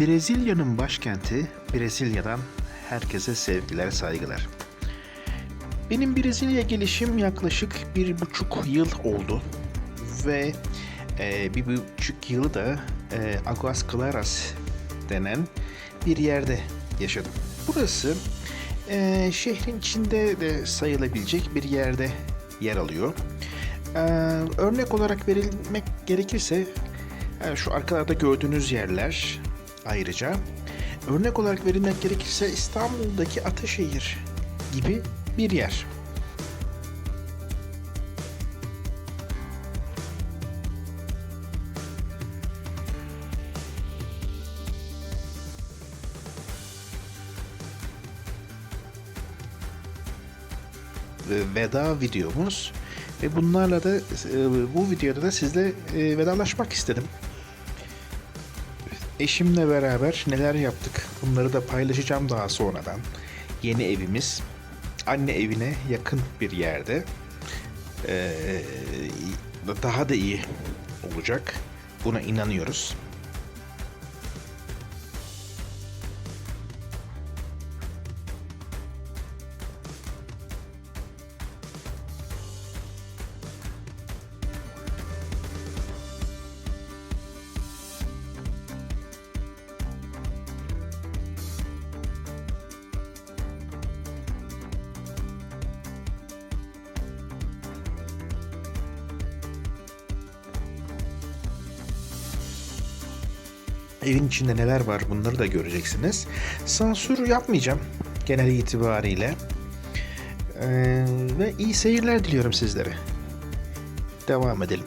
Brezilya'nın başkenti Brezilya'dan herkese sevgiler, saygılar. Benim Brezilya gelişim yaklaşık bir buçuk yıl oldu ve e, bir buçuk yılı da e, Aguas Claras denen bir yerde yaşadım. Burası e, şehrin içinde de sayılabilecek bir yerde yer alıyor. E, örnek olarak verilmek gerekirse e, şu arkalarda gördüğünüz yerler ayrıca örnek olarak verilmek gerekirse İstanbul'daki Ataşehir gibi bir yer. veda videomuz ve bunlarla da e, bu videoda da sizle e, vedalaşmak istedim. Eşimle beraber neler yaptık bunları da paylaşacağım daha sonradan. Yeni evimiz anne evine yakın bir yerde. Ee, daha da iyi olacak. Buna inanıyoruz. Evin içinde neler var bunları da göreceksiniz. Sansür yapmayacağım genel itibariyle. Ee, ve iyi seyirler diliyorum sizlere. Devam edelim.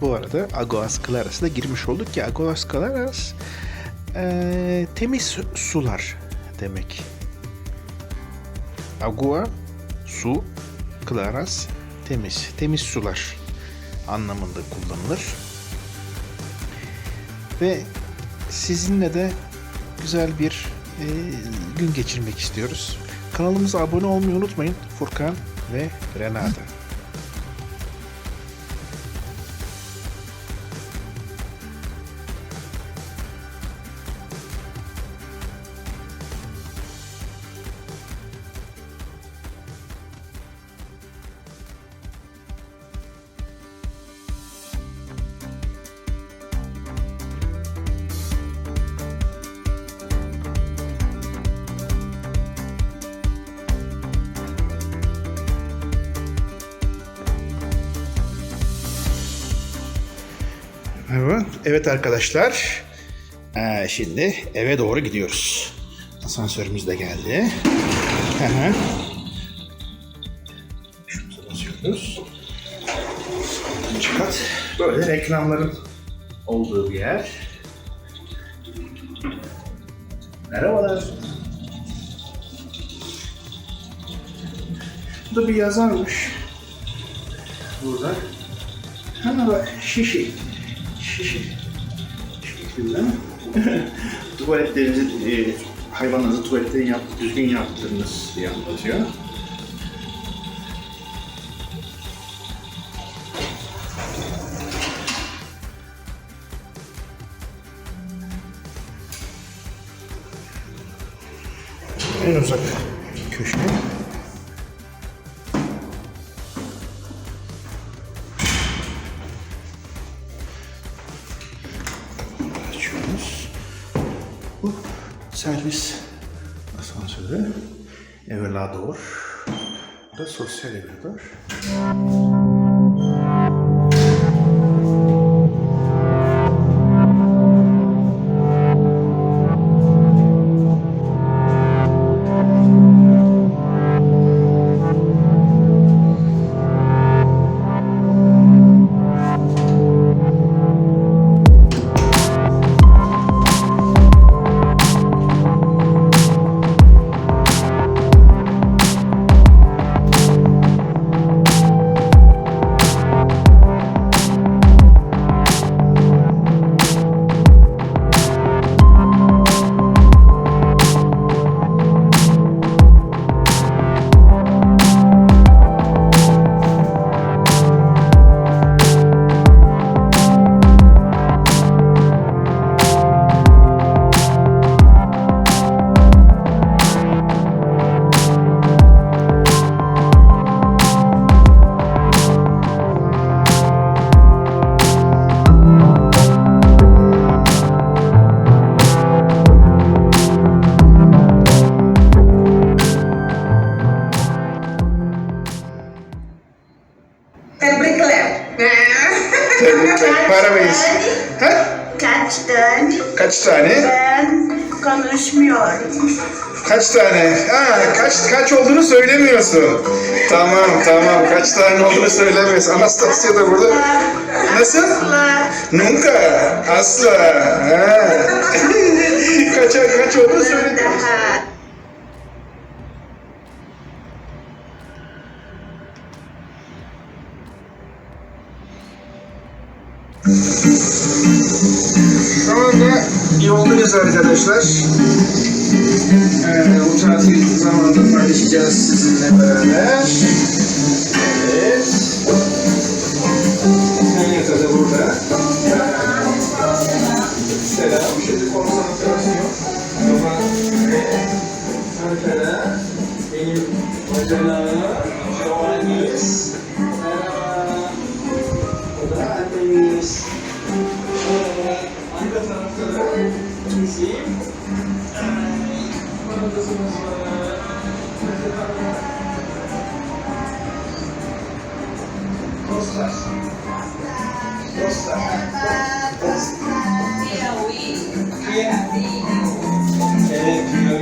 Bu arada Aguas Claras'a da girmiş olduk ki Aguas Claras ee, temiz sular demek. Agua, su, Claras, temiz. Temiz sular anlamında kullanılır. Ve sizinle de güzel bir e, gün geçirmek istiyoruz. Kanalımıza abone olmayı unutmayın. Furkan ve Renata. Evet, arkadaşlar. Ee, şimdi eve doğru gidiyoruz. Asansörümüz de geldi. Hı hı. Şunu basıyoruz. İkinci kat. Böyle reklamların olduğu bir yer. Merhabalar. Bu da bir yazarmış. Burada. Ha bak şişi. Şişi. Şeklinde. Tuvaletlerinizi, e, hayvanınızı tuvaletlerini yap, düzgün yaptırınız diye anlatıyor. En uzak köşe. Servis asansörü. Elevador. Bu da sosyal elevador. Kaç tane? Ha, kaç kaç olduğunu söylemiyorsun. Tamam tamam kaç tane olduğunu söylemiyorsun. Anastasia da burada. Nasıl? Nunca. Asla. Ha. kaç kaç olduğunu söylemiyorsun. Şu anda yoldayız arkadaşlar. Ee, bu tatil zamanında paylaşacağız sizinle beraber. Evet.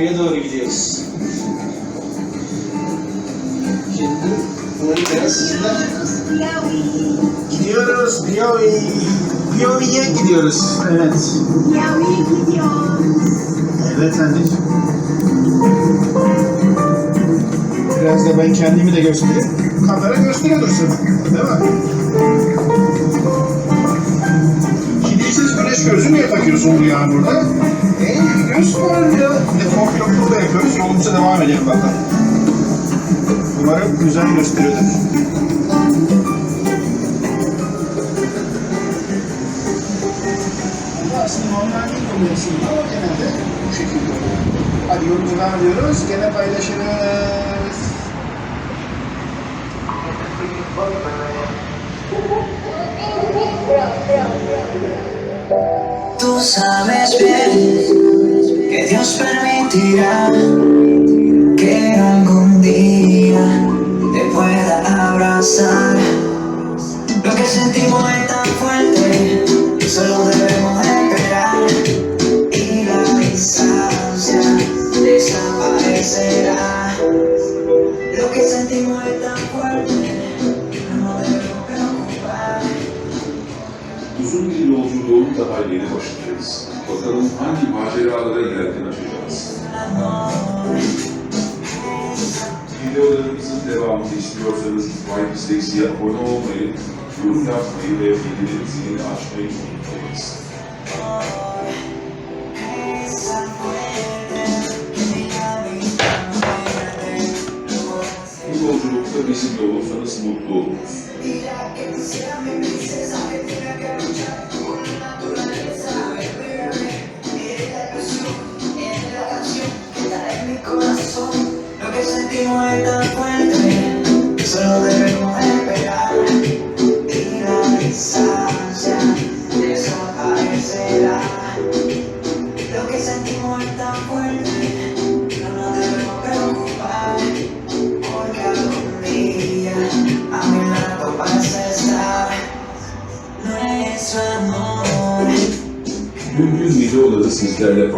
Piyavi'ye doğru gidiyoruz. Şimdi burayı biraz sizinle Gidiyoruz Piyavi. Piyavi'ye gidiyoruz. Evet. Evet anneciğim. Biraz da ben kendimi de göstereyim. Kamera göstere dursun. Değil mi? Şimdi siz güneş gözü niye takıyorsun bu yağmurda? E, göz var ya. Bir de yapıyoruz. Yolumuza devam edelim bakalım. Umarım güzel gösteriyordur. Aslında normal değil bu aslında ama genelde bu şekilde oluyor. Hadi yolumuza devam ediyoruz. Gene paylaşırız. Tú sabes bien que Dios permitirá que algún día te pueda abrazar. Lo que sentimos es tan fuerte, solo debemos esperar y la distancia desaparecerá. Lo que sentimos es tan fuerte, Uzun bir yolculuğun daha yeni başındayız. Bakalım hangi maceralara yelken açacağız. Videolarımızın devamını istiyorsanız Vay Bisteksi'ye abone olmayı, yorum yapmayı ve bildirim zilini açmayı unutmayınız. Bu yolculukta bizimle olursanız mutlu oluruz. Lo que sentimos es tan fuerte Solo debemos esperar Y la distancia desaparecerá. Lo que sentimos es tan fuerte No nos debemos preocupar Porque algún día A mi lado vas a estar Nuestro amor. Bugün videoları sizlerle.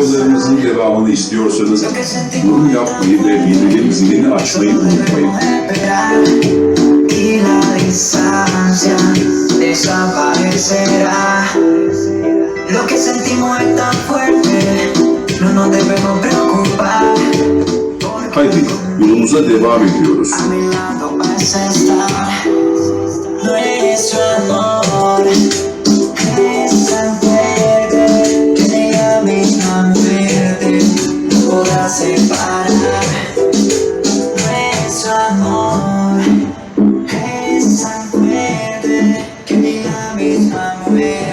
Abrazar. Videolarımızın devamını istiyorsanız yorum yapmayı ve bildirim zilini açmayı unutmayın. Lo que sentimos es tan fuerte, no nos debemos preocupar. Haydi yolumuza devam ediyoruz. A estar. Nuestro amor man.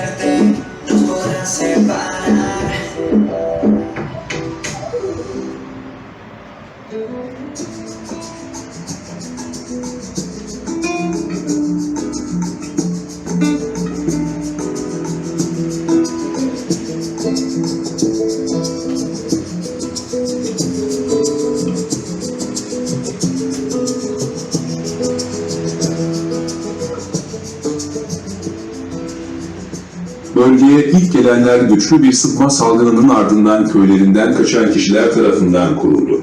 Gelenler güçlü bir sıtma salgınının ardından köylerinden kaçan kişiler tarafından kuruldu.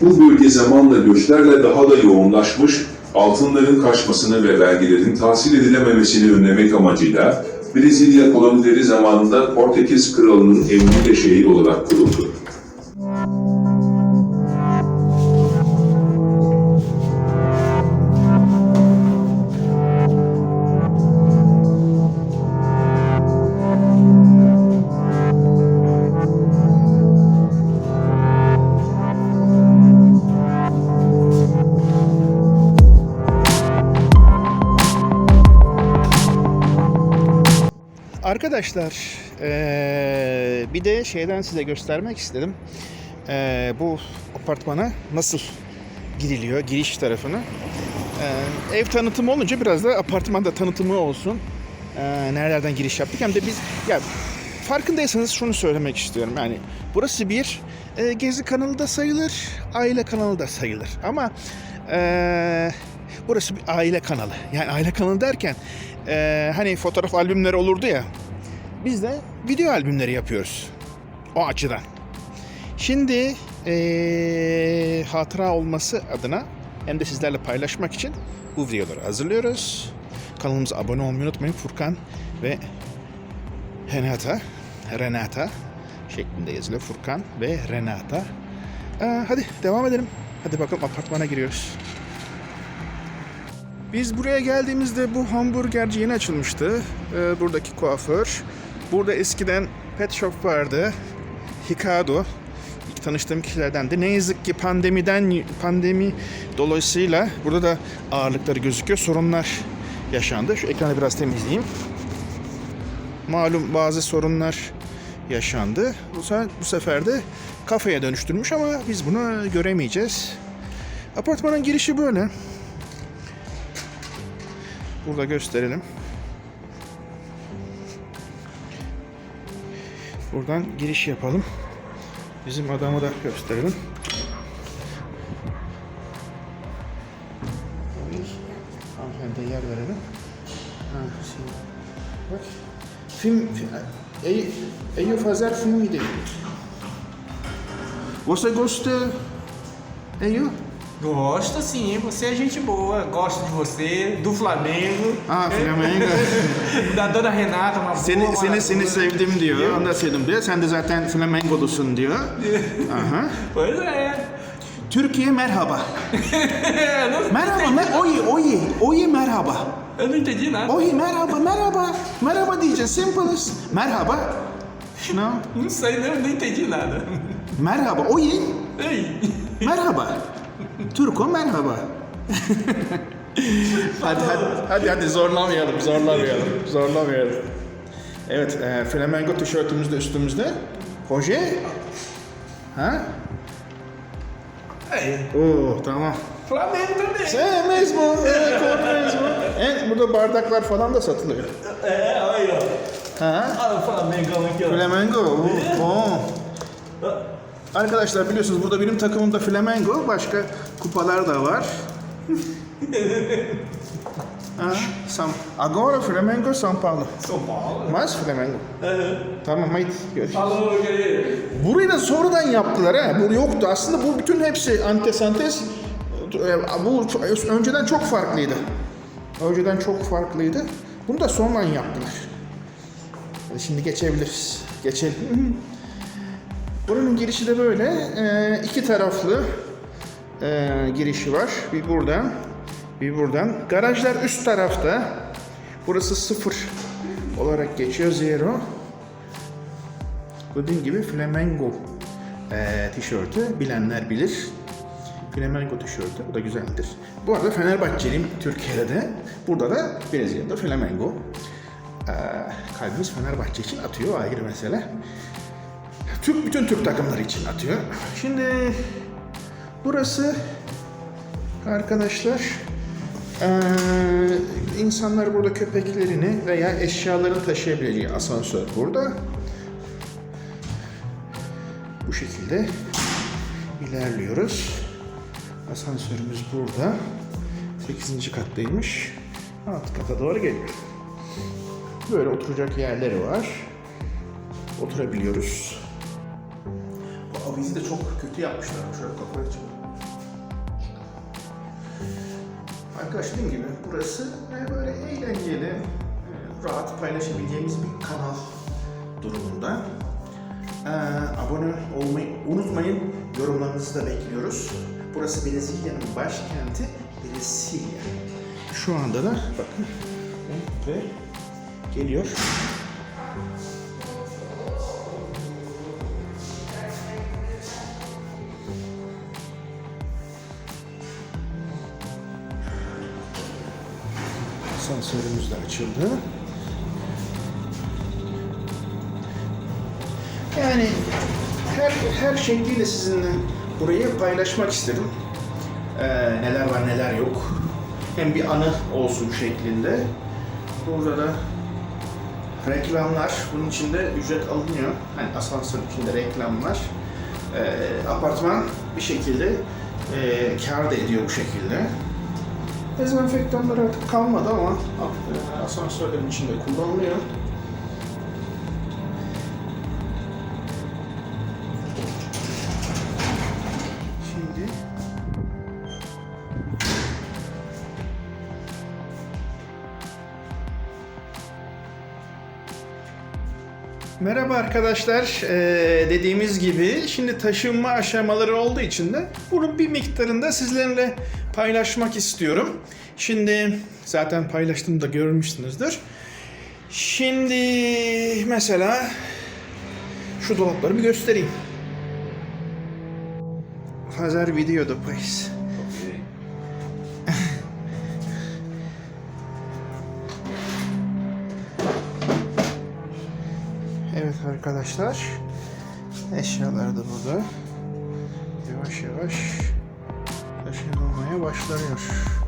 Bu bölge zamanla göçlerle daha da yoğunlaşmış, altınların kaçmasını ve vergilerin tahsil edilememesini önlemek amacıyla Brezilya kolonileri zamanında Portekiz Kralı'nın ve şehir olarak kuruldu. Arkadaşlar bir de şeyden size göstermek istedim. Bu apartmana nasıl giriliyor, giriş tarafını. Ev tanıtımı olunca biraz da apartmanda tanıtımı olsun. Eee, nerelerden giriş yaptık hem de biz ya farkındaysanız şunu söylemek istiyorum. Yani burası bir gezi kanalı da sayılır, aile kanalı da sayılır. Ama burası bir aile kanalı. Yani aile kanalı derken hani fotoğraf albümleri olurdu ya. Biz de video albümleri yapıyoruz. O açıdan. Şimdi eee, hatıra olması adına hem de sizlerle paylaşmak için bu videoları hazırlıyoruz. Kanalımıza abone olmayı unutmayın. Furkan ve Renata, Renata şeklinde yazılıyor. Furkan ve Renata. Aa, hadi devam edelim. Hadi bakalım apartmana giriyoruz. Biz buraya geldiğimizde bu hamburgerci yeni açılmıştı. Ee, buradaki kuaför. Burada eskiden pet shop vardı. Hikado. İlk tanıştığım kişilerden de. Ne yazık ki pandemiden pandemi dolayısıyla burada da ağırlıkları gözüküyor. Sorunlar yaşandı. Şu ekranı biraz temizleyeyim. Malum bazı sorunlar yaşandı. Bu sefer, bu sefer de kafeye dönüştürmüş ama biz bunu göremeyeceğiz. Apartmanın girişi böyle. Burada gösterelim. Buradan giriş yapalım. Bizim adamı da gösterelim. Hanımefendiye yer verelim. Ha. Bak. Film... Ei fazer filme dele. Você gosta... Ei, Gosto sim, você é gente boa, gosto de você, do Flamengo, Ah, Flamengo. da dona Renata, uma Seni boa. seni seni sevdim diyor. Onu da sevdim diyor. Sen de zaten Flamengo'lusun diyor. Aha. Pois é. Türkiye merhaba. não, Merhaba, mer oyi, oyi, oyi merhaba. eu não entendi nada. Oyi merhaba, merhaba. Merhaba diyeceksin, simple. Merhaba. No. Não sei, não, não entendi nada. Merhaba, oyi, Ei, merhaba. Turko merhaba. hadi hadi hadi hadi zorlamayalım, zorlamayalım, zorlamayalım. Evet, e, flamengo tişörtümüz de üstümüzde. Proje. Ha? Ei, Oo, tamam. Flamengo também. Sen mesmo, evet, o mesmo. En, burada bardaklar falan da satılıyor. Aí, ó. Ha? Flamengo. oo, oo. Arkadaşlar biliyorsunuz burada benim takımımda Flamengo, başka kupalar da var. ha, Sam, agora Flamengo São Paulo. São Paulo. Mas Flamengo. Tamam haydi görüşürüz. Querido. Burayı da sonradan yaptılar ha. Bu yoktu. Aslında bu bütün hepsi antesantez. e, Bu önceden çok farklıydı. Önceden çok farklıydı. Bunu da sonradan yaptılar. Şimdi geçebiliriz. Geçelim. Buranın girişi de böyle. E, iki taraflı e, girişi var. Bir buradan, bir buradan. Garajlar üst tarafta. Burası sıfır olarak geçiyor. Zero. Dediğim gibi flamengo eee, tişörtü bilenler bilir. Flamengo tişörtü bu da güzeldir. Bu arada Fenerbahçeliyim Türkiye'de de. Burada da Brezilya'da flamengo. Eee kalbimiz Fenerbahçe için atıyor ayrı mesele. Türk bütün Türk takımları için atıyor. Şimdi burası arkadaşlar insanlar burada köpeklerini veya eşyalarını taşıyabileceği asansör burada. Bu şekilde ilerliyoruz. Asansörümüz burada. 8. kattaymış. Alt kata doğru geliyor. Böyle oturacak yerleri var. Oturabiliyoruz. Bu avizi de çok kötü yapmışlar. Şöyle kafayı açalım. Arkadaşlar dediğim gibi burası e, böyle eğlenceli, e, rahat paylaşabileceğimiz bir kanal durumunda. Ee, abone olmayı unutmayın. Yorumlarınızı da bekliyoruz. Burası Brezilya'nın başkenti Brezilya. Şu anda da bakın ve geliyor. Asansörümüz de açıldı. Yani her her şekliyle sizinle burayı paylaşmak istedim. Ee, neler var neler yok. Hem bir anı olsun şeklinde. Burada da reklamlar. Bunun içinde ücret alınıyor. Hani asansör içinde reklamlar. Ee, apartman bir şekilde e, kar da ediyor bu şekilde. Dezenfektanlar artık kalmadı ama asansörlerin içinde kullanılıyor. Şimdi Merhaba arkadaşlar. Ee, dediğimiz gibi şimdi taşınma aşamaları olduğu için de bunun bir miktarında sizlerle paylaşmak istiyorum. Şimdi zaten paylaştığımda görmüşsünüzdür. Şimdi mesela şu dolapları bir göstereyim. Fazer video depois. Evet arkadaşlar. Eşyalar da burada. Yavaş yavaş taşınmaya başlanıyor.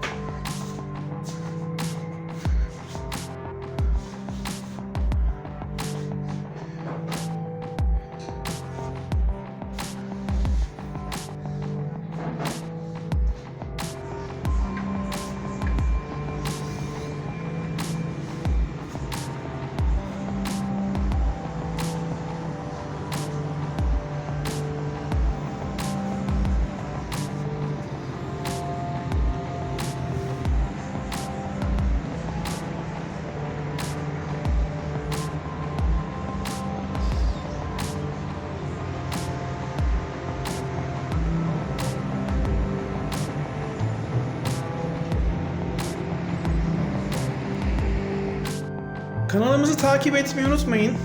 Kanalımızı takip etmeyi unutmayın.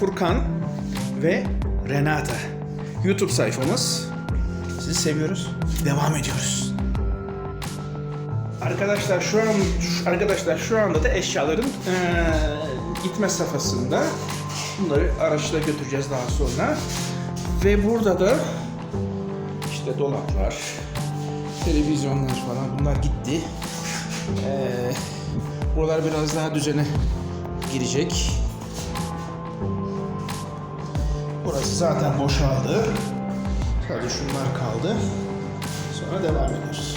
Furkan ve Renata. YouTube sayfamız. Sizi seviyoruz. Devam ediyoruz. Arkadaşlar şu an arkadaşlar şu anda da eşyaların eee, gitme safhasında. Bunları araçla götüreceğiz daha sonra. Ve burada da işte dolaplar, televizyonlar falan bunlar gitti. Eee buralar biraz daha düzene girecek. Burası zaten boşaldı. Sadece şunlar kaldı. Sonra devam ediyoruz.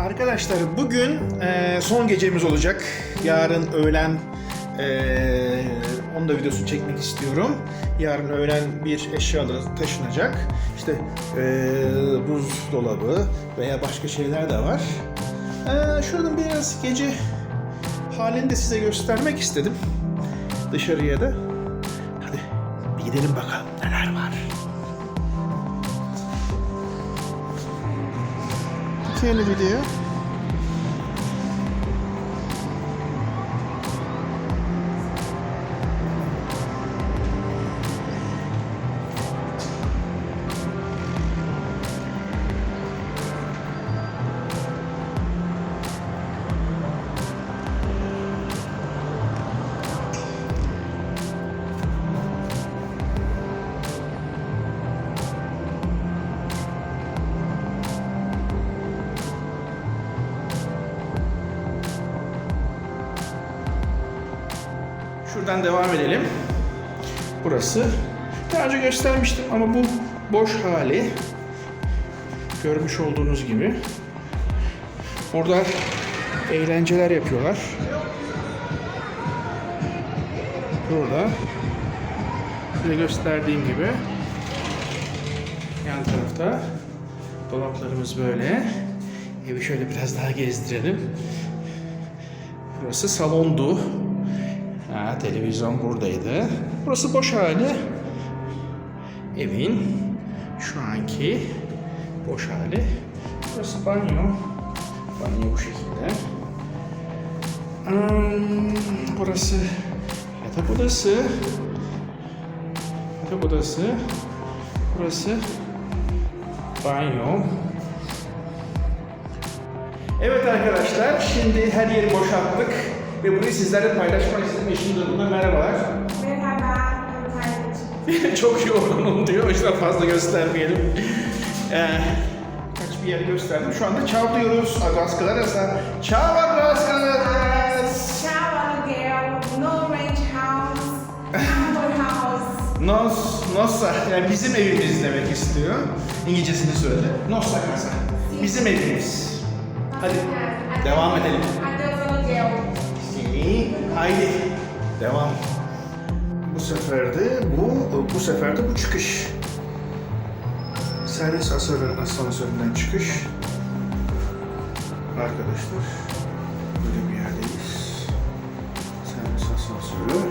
Arkadaşlar bugün eee, son gecemiz olacak. Yarın öğlen eee onun da videosunu çekmek istiyorum. Yarın öğlen bir eşyaları taşınacak. İşte eee buzdolabı veya başka şeyler de var. Eee şuradan biraz gece halini de size göstermek istedim. Dışarıya da. Hadi bir gidelim bakalım neler var. Yeni video. Şuradan devam edelim. Burası. Daha önce göstermiştim ama bu boş hali. Görmüş olduğunuz gibi. Burada eğlenceler yapıyorlar. Burada size gösterdiğim gibi yan tarafta dolaplarımız böyle. Evi şöyle biraz daha gezdirelim. Burası salondu. Ha, televizyon buradaydı. Burası boş hali. Evin şu anki boş hali. Burası banyo. Banyo bu şekilde. Hmm, burası yatak odası. Yatak odası. Burası banyo. Evet arkadaşlar, şimdi her yeri boşalttık ve bunu sizlerle paylaşmak istedim. Eşim de burada. Merhabalar. Merhaba, Çok yorgunum diyor, o yüzden fazla göstermeyelim. Ee, kaç bir yeri gösterdim. Şu anda çav diyoruz. Agaskalarasa. Çav agaskalarasa. Shower girl, no range house, our house. Nos, nossa, yani bizim evimiz demek istiyor. İngilizcesini söyle. Nossa casa. Bizim evimiz. Hadi devam edelim. Girl. İyi, haydi. Devam. Bu sefer de bu, bu sefer de bu çıkış. Servis asansörü, asansöründen çıkış. Arkadaşlar, böyle bir yerdeyiz. Servis asansörü.